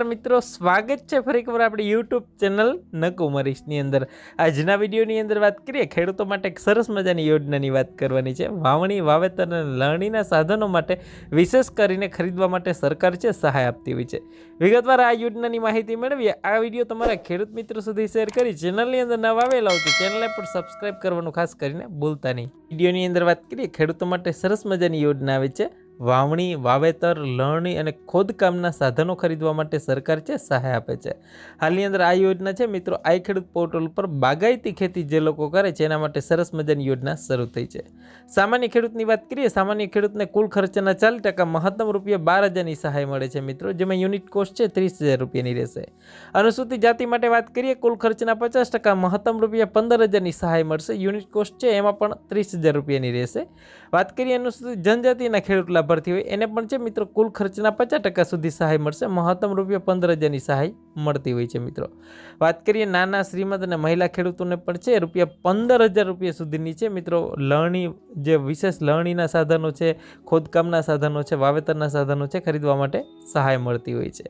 મિત્રો, સ્વાગત છે ફરી એકવાર આપણી યુટ્યુબ ચેનલ નકુમરીશની અંદર. આજના વિડીયોની અંદર વાત કરીએ, ખેડૂતો માટે એક સરસ મજાની યોજનાની વાત કરવાની છે. વાવણી, વાવેતર અને લણણીના સાધનો માટે વિશેષ કરીને ખરીદવા માટે સરકાર છે, સહાય આપતી હોય છે. વિગતવાર આ યોજનાની માહિતી મેળવીએ. આ વીડિયો તમારા ખેડૂત મિત્રો સુધી શેર કરી ચેનલની અંદર નવા આવેલા હોય ચેનલને પણ સબસ્ક્રાઈબ કરવાનું ખાસ કરીને ભૂલતા નહીં. વિડીયોની અંદર વાત કરીએ, ખેડૂતો માટે સરસ મજાની યોજના આવે છે. વાવણી, વાવેતર, લણણી અને ખોદકામના સાધનો ખરીદવા માટે સરકાર છે, સહાય આપે છે. હાલની અંદર આ યોજના છે, મિત્રો આઈ ખેડૂત પોર્ટલ પર બાગાયતી ખેતી જે લોકો કરે છે, એના માટે સરસ મજાની યોજના શરૂ થઈ છે. સામાન્ય ખેડૂતની વાત કરીએ, સામાન્ય ખેડૂતને કુલ ખર્ચના ચાલીસ ટકા મહત્તમ રૂપિયા બાર હજારની સહાય મળે છે, મિત્રો, જેમાં યુનિટ કોસ્ટ છે, ત્રીસ હજાર રૂપિયાની રહેશે. અનુસૂચિત જાતિ માટે વાત કરીએ, કુલ ખર્ચના પચાસ ટકા મહત્તમ રૂપિયા પંદર હજારની સહાય મળશે, યુનિટ કોસ્ટ છે, એમાં પણ ત્રીસ હજાર રૂપિયાની રહેશે. વાત કરીએ અનુસૂચિત જનજાતિના ખેડૂત લાભાર્થી હોય, એને પણ છે મિત્રો કુલ ખર્ચના પચાસ ટકા સુધી સહાય મળશે. મહત્તમ રૂપિયા પંદર હજારની સહાય. મળતી હોય છે મિત્રો. વાત કરીએ નાના શ્રીમંત અને મહિલા ખેડૂતોને પણ છે, રૂપિયા પંદર હજાર રૂપિયા સુધીની છે મિત્રો લણણી, જે વિશેષ લણણીના સાધનો છે, ખોદકામના સાધનો છે, વાવેતરના સાધનો છે, ખરીદવા માટે સહાય મળતી હોય છે.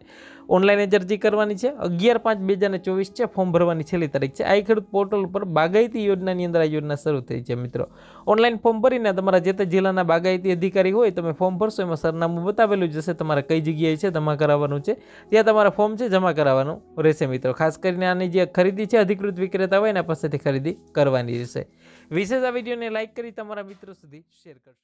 ઓનલાઈન અરજી કરવાની છે, અગિયાર પાંચ બે હજાર ચોવીસ છે, ફોર્મ ભરવાની છેલ્લી તારીખ છે. આ ખેડૂત પોર્ટલ ઉપર બાગાયતી યોજનાની અંદર આ યોજના શરૂ થઈ છે મિત્રો. ઓનલાઈન ફોર્મ ભરીને તમારા જે તે જિલ્લાના બાગાયતી અધિકારી હોય તમે ફોર્મ ભરશો, એમાં સરનામું બતાવેલું જશે તમારે કઈ જગ્યાએ છે, જમા કરાવવાનું છે, ત્યાં તમારે ફોર્મ છે, જમા કરાવવાનું રહેશે મિત્રો. ખાસ કરીને આની જે ખરીદી છે, અધિકૃત વિક્રેતા હોય એના પાસેથી ખરીદી કરવાની રહેશે. વિશેષ આ વિડીયોને લાઇક કરી તમારા મિત્રો સુધી શેર કરશો.